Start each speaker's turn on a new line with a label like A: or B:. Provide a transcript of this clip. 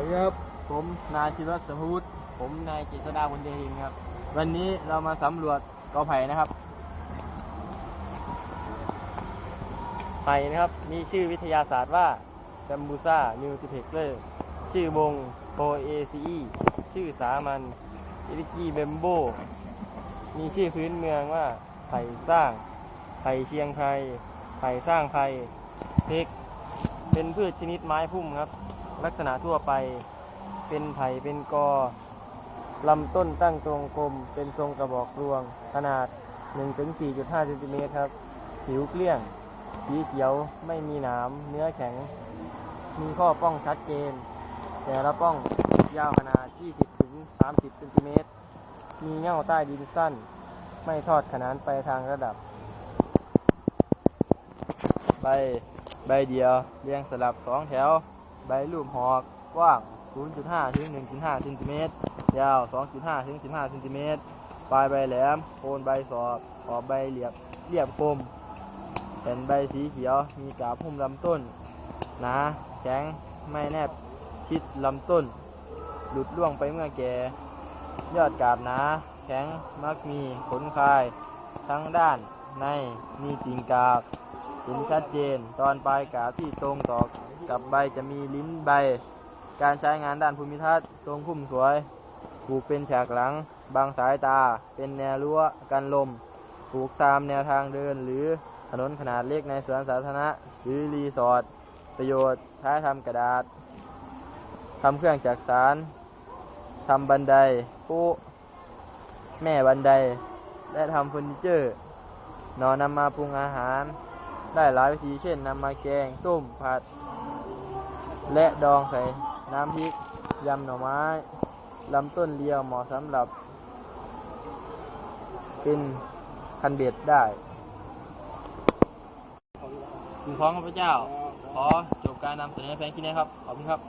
A: วัสดีครับ ผมนายชิรวัตรสมพุทธผมนายเจษดาบุญเดหินครับ วันนี้เรามาสำรวจกอไผ่นะครับ ไผ่นะครับมีชื่อวิทยาศาสตร์ว่าแซมบูซามิวติเพกเลอร์ ชื่อวงโปเอซีชื่อสามัญอิริกีเบมโบ มีชื่อพื้นเมืองว่าไผ่สร้าง ไผ่เชียงไพรไผ่สร้างไผ่เพกเป็นพืชชนิดไม้พุ่มครับ ลักษณะทั่วไป เป็นไผ่เป็นกอลำต้นตั้งตรงกลม เป็นทรงกระบอกรวง ขนาด 1-4.5เซนติเมตรครับ ผิวเกลี้ยง สีเขียว ไม่มีหนาม เนื้อแข็ง มีข้อป้องชัดเจน แต่ละป้องยาวขนาด 20-30เซนติเมตร มีเง่าใต้ดินสั้น ไม่ทอดขนานไปทางระดับ ใบ ใบเดียว เรียงสลับสองแถว ใบรูปหอกกว้าง 0.5ถึง1.5เซนติเมตร ยาว 2.5ถึง15เซนติเมตร ปลายใบแหลม โคนใบสอบขอบใบเหลียบเรียบคมแผ่นใบสีเขียว มีกาบหุ้มลำต้น หนา แข็ง ไม่แนบ ชิดลำต้น หลุดล่วงไปเมื่อแก่ ยอดกาบหนา แข็ง มักมีขนคาย ทั้งด้านใน มีกิ่งกาบ เห็นชัดเจน ตอนปลายกาบที่ตรงต่อกับใบจะมีลิ้นใบ การใช้งานด้านภูมิทัศน์ทรงพุ่มสวยปลูกเป็นฉากหลัง บางสายตา เป็นแนวรั้วกันลมปลูกตามแนวทางเดินหรือถนนขนาดเล็กในสวนสาธารณะ หรือรีสอร์ทประโยชน์ใช้ทำกระดาษทำเครื่องจักสารทำบันไดปูแม่บันได และทำเฟอร์นิเจอร์นอนนำมาปรุงอาหาร ได้หลายวิธีเช่นนำมาแกงต้มผัด และดองใส่น้ำพริกยำหน่อไม้ลำต้นเลียวเหมาะสำหรับ เป็นคันเบ็ดได้คุณพ้องพระเจ้า ขอจบการนำเสนอแพลงที่นี้ครับ ขอบคุณครับ